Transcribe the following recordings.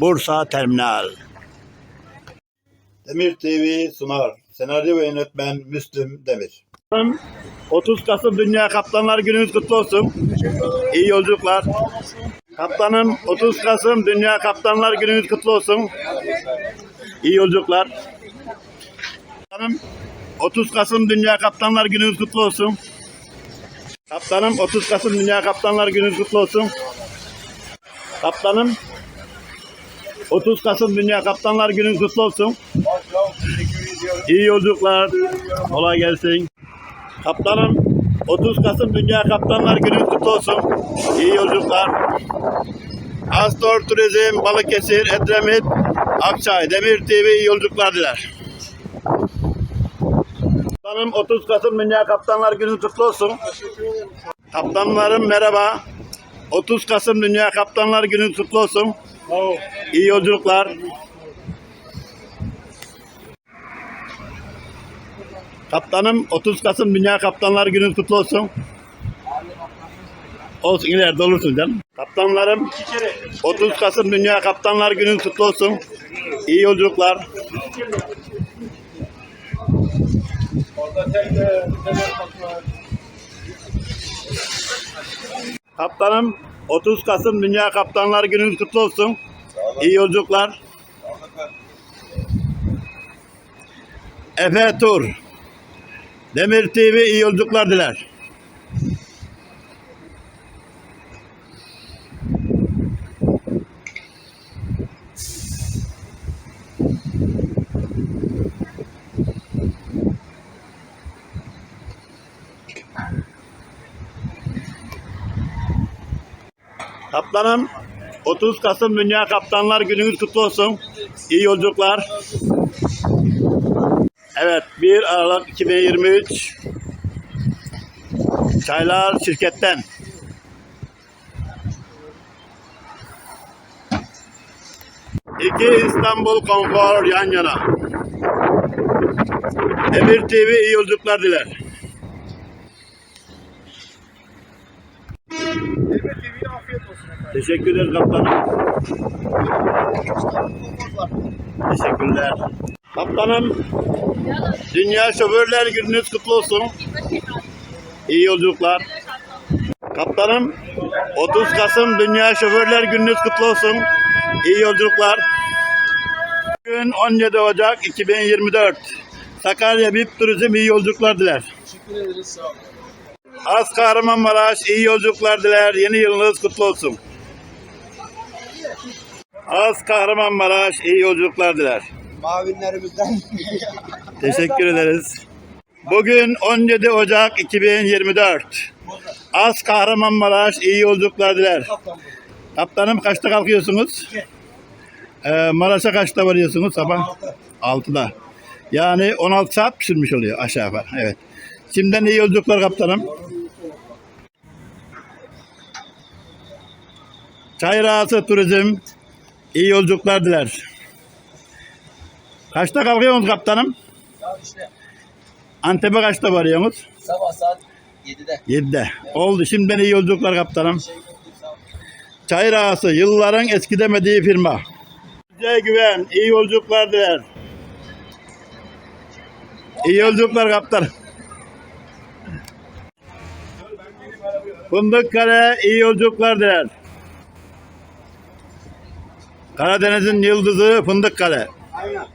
Bursa Terminal. Demir TV sunar. Senaryo ve yönetmen Müslüm Demir. 30 Kasım Dünya Kaptanlar Gününüz kutlu olsun. İyi yolculuklar. Kaptanım 30 Kasım Dünya Kaptanlar Gününüz kutlu olsun. İyi yolculuklar. Kaptanım 30 Kasım Dünya Kaptanlar Gününüz kutlu olsun. Kaptanım 30 Kasım Dünya Kaptanlar Gününüz kutlu olsun. Kaptanım 30 Kasım Dünya Kaptanlar Gününüz kutlu olsun. İyi yolculuklar. Kolay gelsin. Kaptanım 30 Kasım Dünya Kaptanlar Günü kutlu olsun. İyi yolculuklar. Astor Turizm, Balıkesir, Edremit, Akçay, Demir TV iyi yolculuklar diler. Kaptanım 30 Kasım Dünya Kaptanlar Günü kutlu olsun. Kaptanlarım merhaba. 30 Kasım Dünya Kaptanlar Günü kutlu olsun. İyi yolculuklar. Kaptanım 30 Kasım Dünya Kaptanlar Günü kutlu olsun. Olsun ileride olursun canım. Kaptanlarım 30 Kasım Dünya Kaptanlar Günü kutlu olsun. İyi yolculuklar. Kaptanım 30 Kasım Dünya Kaptanlar Günü kutlu olsun. İyi yolculuklar. Efe Tur. Demir TV iyi yolculuklar diler. Kaptanım 30 Kasım Dünya Kaptanlar Gününüz kutlu olsun. İyi yolculuklar. Evet 1 Aralık 2023 Çaylar şirketten İki İstanbul Konfor yan yana. Emir TV iyi yolculuklar diler. Teşekkür ederiz kaptanım. Teşekkürler. Kaptanım Dünya Şoförler Gününüz kutlu olsun. İyi yolculuklar. Kaptanım 30 Kasım Dünya Şoförler Gününüz kutlu olsun. İyi yolculuklar. Bugün 17 Ocak 2024. Sakarya BIP Turizm iyi yolculuklar diler. Teşekkür ederiz. Sağ olun. Az Kahramanmaraş iyi yolculuklar diler. Yeni yılınız kutlu olsun. Az Kahramanmaraş iyi yolculuklar diler. Mavinlerimizden Teşekkür ederiz. Bugün 17 Ocak 2024. Az Kahramanmaraş iyi yolculuklar diler. Kaptanım kaçta kalkıyorsunuz? Ee, Maraş'a kaçta varıyorsunuz sabah? 6'da. Yani 16 saat pişirmiş oluyor aşağı yukarı. Evet. Şimdiden iyi yolculuklar kaptanım. Çayrağısı Turizm iyi yolculuklar diler. Kaçta kalkıyorsunuz kaptanım? İşte Antep'e kaçta varıyorsunuz? sabah saat 7'de. 7'de. Oldu. Şimdiden iyi yolculuklar kaptanım. Olun. Çayır Ağası yılların eskidemediği firma. Size güven. iyi yolculuklar diler. İyi yolculuklar kaptanım. Fındıkkale iyi yolculuklar diler. Karadeniz'in yıldızı Fındıkkale. Aynen.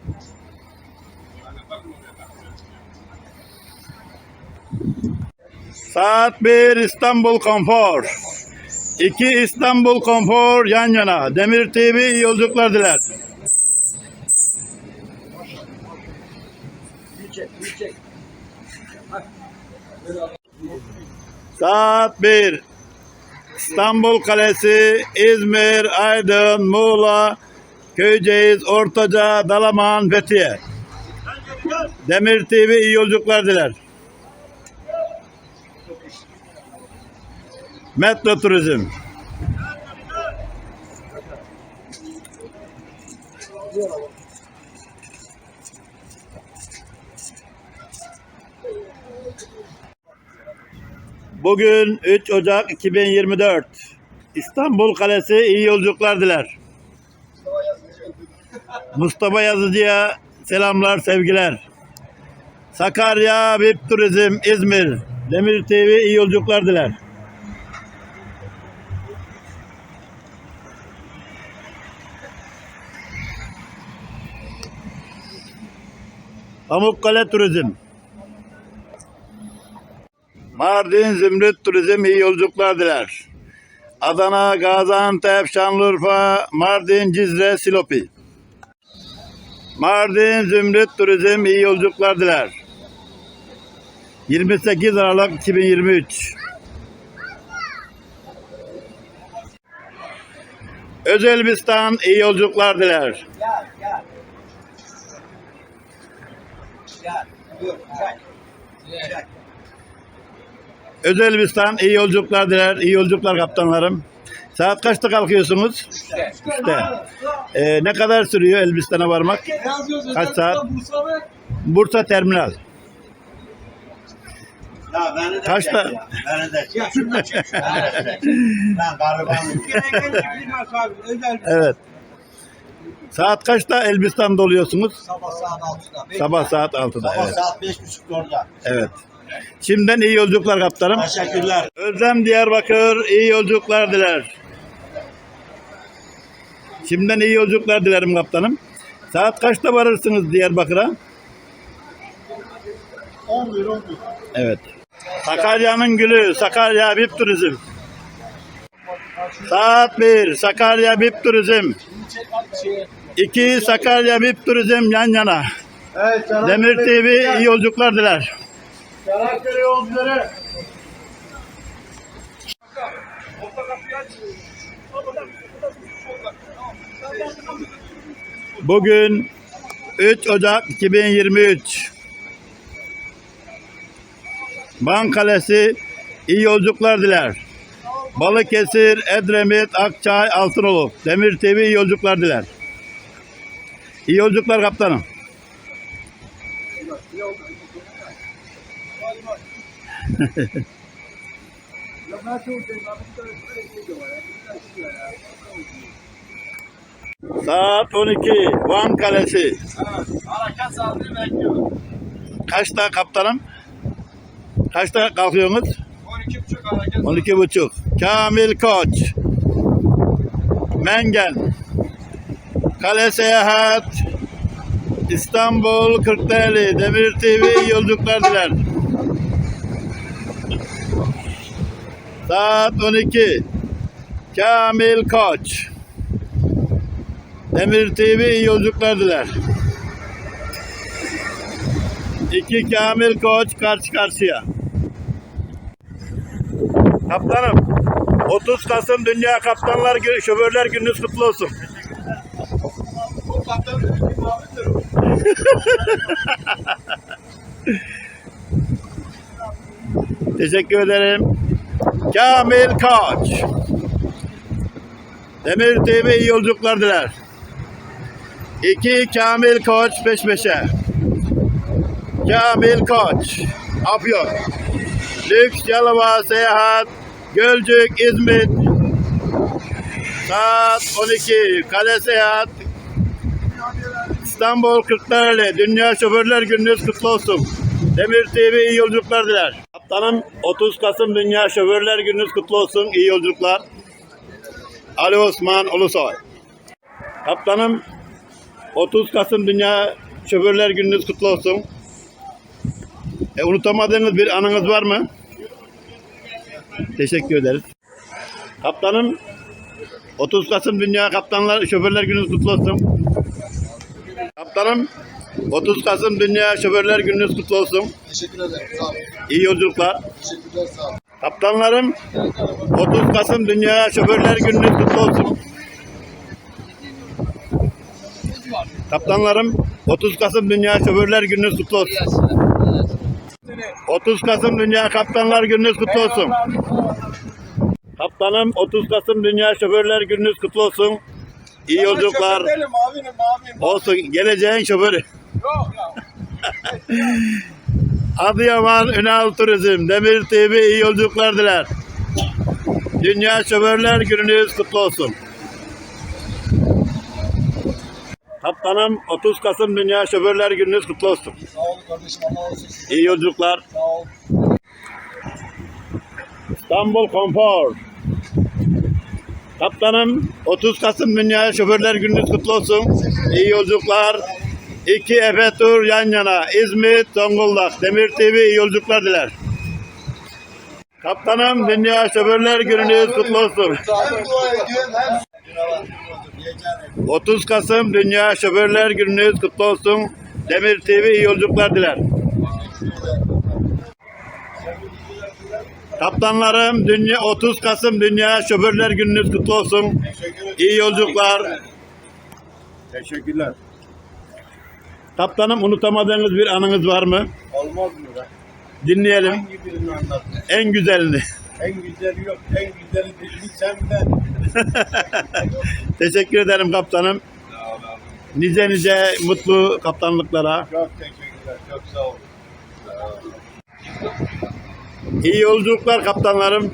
Saat 1 İstanbul Konfor. 2 İstanbul Konfor yan yana. Demir TV iyi yolculuklar diler. Saat 1. İstanbul Kalesi, İzmir, Aydın, Muğla, Köyceğiz, Ortaca, Dalaman, Fethiye. Demir TV iyi yolculuklar diler. Metro Turizm. Bugün 3 Ocak 2024. İstanbul Kalesi iyi yolculuklar diler. Mustafa yaz Mustafa Yazıcı'ya selamlar, sevgiler. Sakarya, VIP Turizm, İzmir. Demir TV iyi yolculuklar diler. Pamukkale Turizm. Mardin Zümrüt Turizm iyi yolculuklar diler. Adana, Gaziantep, Şanlıurfa, Mardin, Cizre, Silopi. Mardin Zümrüt Turizm iyi yolculuklar diler. 28 Aralık 2023. Özelbistan iyi yolculuklar diler. Gel gel. Gel. Buyur. Çek. Çek. Özelbistan iyi yolculuklar diler. İyi yolculuklar kaptanlarım. Saat kaçta kalkıyorsunuz? İşte. İşte. Ee, ne kadar sürüyor Elbistan'a varmak? Kaç saat? Bursa Terminal. Ya beni de Kaçta? çek ya. Beni de çek. Ya şundan çek. Beni de çek. Ben garibanım. Evet. Saat kaçta Elbistan'da oluyorsunuz? Sabah saat 6'da. Sabah saat 6'da. Sabah Evet. saat beş buçukta orada. Evet. Şimdiden iyi yolculuklar kaptanım. Teşekkürler. Özlem Diyarbakır iyi yolculuklar diler. Şimdiden iyi yolculuklar dilerim kaptanım. Saat kaçta varırsınız Diyarbakır'a? 11 11. Evet. Sakarya'nın gülü Sakarya VIP Turizm. Saat 1 Sakarya VIP Turizm. 2 Sakarya VIP Turizm yan yana. Evet, Demir TV iyi yolculuklar diler. Çanakkale yolcuları. Bugün 3 Ocak 2023. Van Kalesi iyi yolculuklar diler. Balıkesir, Edremit, Akçay, Altınoluk. Demir TV iyi yolculuklar diler. İyi yolculuklar kaptanım. Saat 12 Van Kalesi. Harekat saatini bekliyorum. Kaçta kaptanım? Kaçta kalkıyorsunuz? 12.30 hareket. 12 buçuk. Kamil Koç. Mengen. Kale Seyahat. İstanbul Kırklareli. Demir TV yolculuklar diler. Saat 12. Kamil Koç. Demir TV iyi yolculuklar diler. İki Kamil Koç karşı karşıya. Kaptanım, 30 Kasım Dünya Kaptanlar Günü, Şoförler Gününüz kutlu olsun. Teşekkür ederim. Kamil Koç. Demir TV iyi yolculuklar diler. İki Kamil Koç peş peşe. Kamil Koç. Afyon. Lüks Yalova Seyahat. Gölcük İzmit. Saat 12. Kale Seyahat. İstanbul Kırklareli. Dünya Şoförler Gününüz kutlu olsun. Demir TV iyi yolculuklar diler. Kaptanım 30 Kasım Dünya Şoförler Gününüz kutlu olsun. İyi yolculuklar. Ali Osman Ulusoy. Kaptanım 30 Kasım Dünya Şoförler Gününüz kutlu olsun. E, unutamadığınız bir anınız var mı? Teşekkür ederiz. Kaptanım 30 Kasım Dünya Kaptanlar Şoförler Gününüz kutlu olsun. Kaptanım 30 Kasım Dünya Şoförler Gününüz kutlu olsun. Teşekkür ederim. Sağ olun. İyi yolculuklar. Teşekkürler sağ olun. Kaptanlarım 30 Kasım Dünya Şoförler Gününüz kutlu olsun. Kaptanlarım 30 Kasım Dünya Şoförler Gününüz kutlu olsun. 30 Kasım Dünya Kaptanlar Gününüz kutlu olsun. Kaptanım 30 Kasım Dünya Şoförler Gününüz kutlu olsun. İyi yolculuklar. Abinim. Olsun geleceğin şoförü. Adıyaman Ünal Turizm Demir TV iyi yolculuklar diler. Dünya Şoförler Gününüz kutlu olsun. Kaptanım 30 Kasım Dünya Şoförler Gününüz kutlu olsun. Sağ olun kardeşim. Allah olsun. İyi yolculuklar. Sağ ol. İstanbul Konfor. Kaptanım 30 Kasım Dünya Şoförler Gününüz kutlu olsun. İyi yolculuklar. İki Efe tur yan yana. İzmit, Zonguldak. Demir TV iyi yolculuklar diler. Kaptanım Dünya Şoförler Gününüz kutlu olsun. Hem dua ediyorum hem 30 Kasım Dünya Şoförler Gününüz kutlu olsun. Demir TV iyi yolculuklar diler. Kaptanlarım dünya 30 Kasım Dünya Şoförler Gününüz kutlu olsun. İyi yolculuklar. Teşekkürler. Kaptanım unutamadığınız bir anınız var mı? Olmaz mı be? Dinleyelim. Hangi birini anlat? En güzelini. En güzeli yok. En güzeli değil. Sen ben. Teşekkür ederim kaptanım. Sağ ol abi. Nice nice mutlu kaptanlıklara. Çok teşekkürler. Çok sağ ol. Sağ ol. İyi yolculuklar kaptanlarım.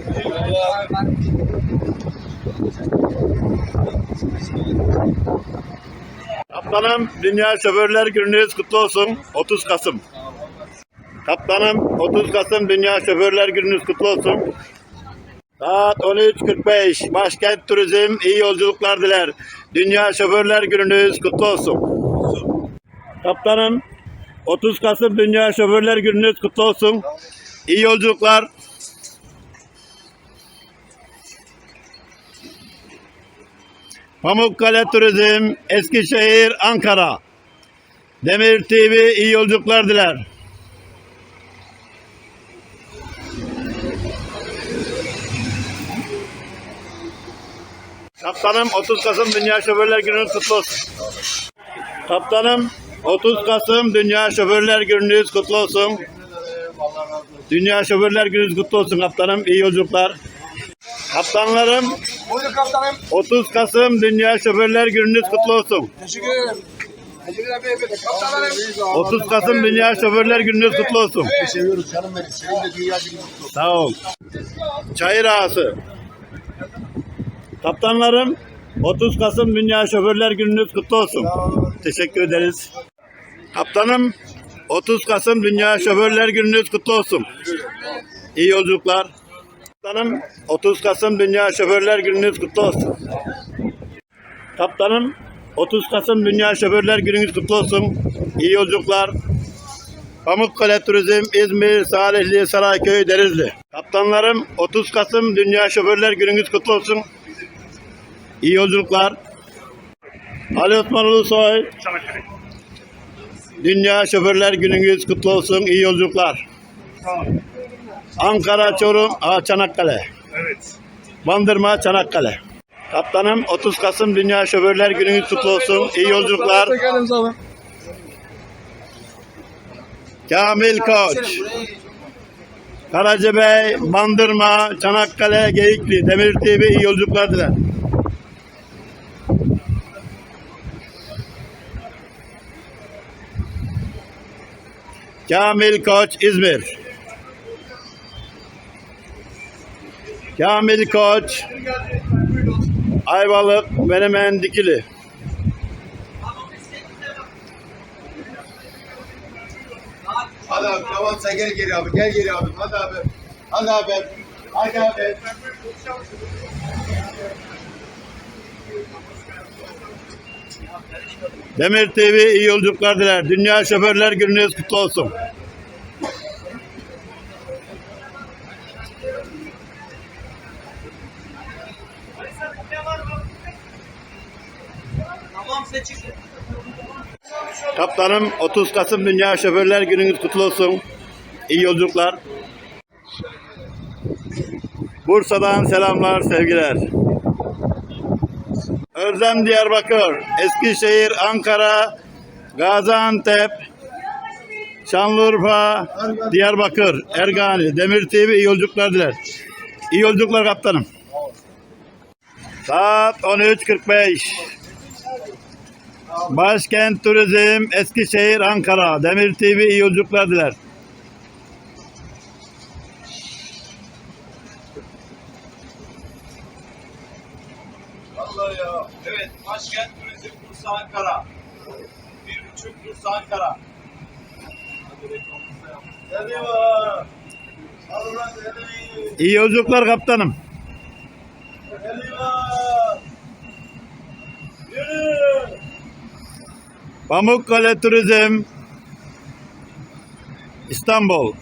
Kaptanım Dünya Şoförler Gününüz kutlu olsun. 30 Kasım. Kaptanım 30 Kasım Dünya Şoförler Gününüz kutlu olsun. Saat 13.45 Başkent Turizm iyi yolculuklar diler. Dünya Şoförler Gününüz kutlu olsun. Kaptanım 30 Kasım Dünya Şoförler Gününüz kutlu olsun. İyi yolculuklar. Pamukkale Turizm, Eskişehir, Ankara. Demir TV iyi yolculuklar diler. Kaptanım 30 Kasım Dünya Şoförler Günü'nüz kutlu olsun. Kaptanım 30 Kasım Dünya Şoförler Günü'nüz kutlu olsun. Dünya Şoförler Günü'nüz kutlu olsun kaptanım. İyi yolculuklar. Kaptanlarım Buyurun kaptanım. 30 Kasım Dünya Şoförler Günü'nüz kutlu olsun. Teşekkür ederim. Teşekkürler beyefendi. Kaptanlarım. 30 Kasım Dünya Şoförler Günü'nüz kutlu olsun. Seviyorum canım benim. Senin de dünya gibi mutlu. Sağ ol. Çayır Ağası. Kaptanlarım 30 Kasım Dünya Şoförler Günü'nüz kutlu olsun. Teşekkür ederiz. Kaptanım 30 Kasım Dünya Şoförler Günü'nüz kutlu olsun. İyi yolculuklar. Kaptanım 30 Kasım Dünya Şoförler Günü'nüz kutlu olsun. Kaptanım 30 Kasım Dünya Şoförler Günü'nüz kutlu olsun. İyi yolculuklar. Pamukkale Turizm, İzmir, Salihli, Sarayköy, Denizli. Kaptanlarım 30 Kasım Dünya Şoförler Gününüz kutlu olsun. İyi yolculuklar. Ali Osman Ulusoy. Dünya Şoförler Gününüz kutlu olsun. İyi yolculuklar. Ankara, Çorum, Aa, Çanakkale. Evet. Bandırma, Çanakkale. Kaptanım 30 Kasım Dünya Şoförler Gününüz kutlu olsun. İyi yolculuklar. Kamil Koç. Karacabey, Bandırma, Çanakkale, Geyikli, Demir TV iyi yolculuklar diler. Kamil Koç, İzmir. Kamil Koç, Ayvalık, Menemen, Dikili. Hadi abi sen gel geri abi. Gel geri abi. Hadi abi. Hadi abi. Hadi abi. Demir TV iyi yolculuklar diler. Dünya Şoförler Gününüz kutlu olsun. Kaptanım 30 Kasım Dünya Şoförler Gününüz kutlu olsun. İyi yolculuklar. Bursa'dan selamlar, sevgiler. Özlem Diyarbakır, Eskişehir, Ankara, Gaziantep, Şanlıurfa, Diyarbakır, Ergani, Demir TV iyi yolculuklar diler. İyi yolculuklar kaptanım. Saat 13.45. Başkent Turizm, Eskişehir, Ankara, Demir TV iyi yolculuklar diler. Allah ya. Evet. Başkent Turizm Bursa Ankara. Bir buçuk Bursa Ankara. İyi yolculuklar kaptanım. Pamukkale Turizm İstanbul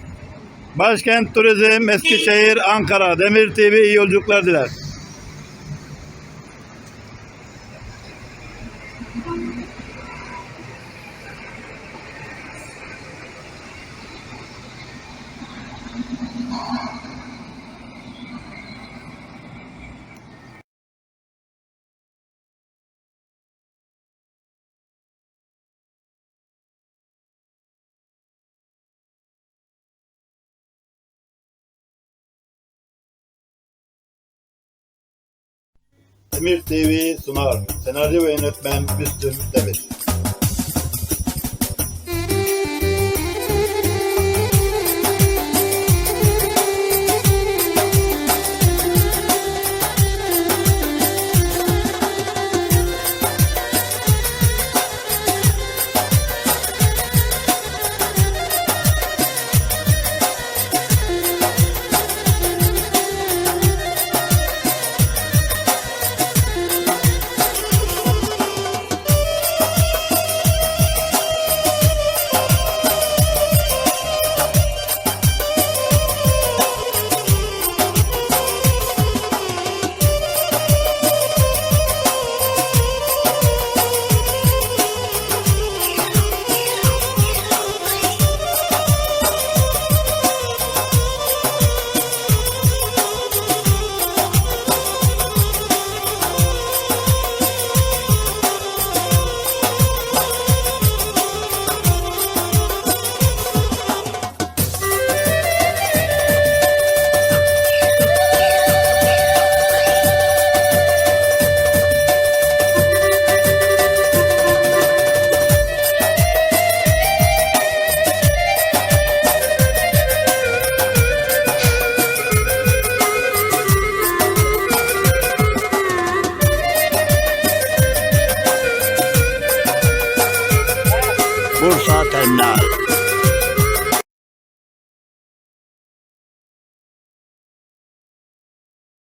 Başkent Turizm Eskişehir Ankara Demir TV iyi yolculuklar diler. Demir TV sunar. Senaryo ve yönetmen Müslüm Demir.